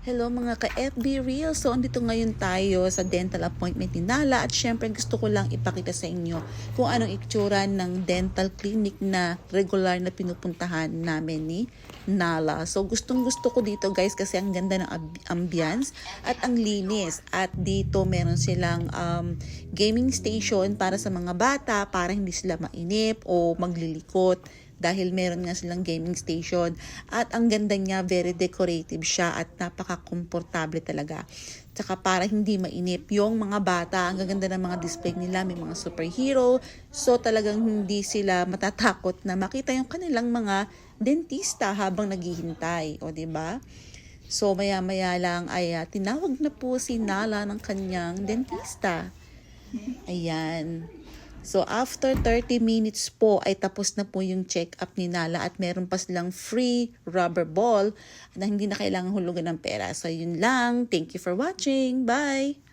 Hello mga ka-FB Real. So, andito ngayon tayo sa dental appointment ni Nala at syempre gusto ko lang ipakita sa inyo kung anong itsura ng dental clinic na regular na pinupuntahan namin ni Nala. So, gustong gusto ko dito guys kasi ang ganda ng ambience at ang linis. At dito meron silang um, gaming station para sa mga bata para hindi sila mainip o maglilikot dahil meron nga silang gaming station at ang ganda niya, very decorative siya at napaka-komportable talaga. Tsaka para hindi mainip yung mga bata, ang gaganda ng mga display nila, may mga superhero, so talagang hindi sila matatakot na makita yung kanilang mga dentista habang naghihintay, o 'di ba? So maya-maya lang ay ah, tinawag na po si Nala ng kanyang dentista. Ayan. So, after 30 minutes po ay tapos na po yung check-up ni Nala at meron pa silang free rubber ball na hindi na kailangan hulugan ng pera. So, yun lang. Thank you for watching. Bye!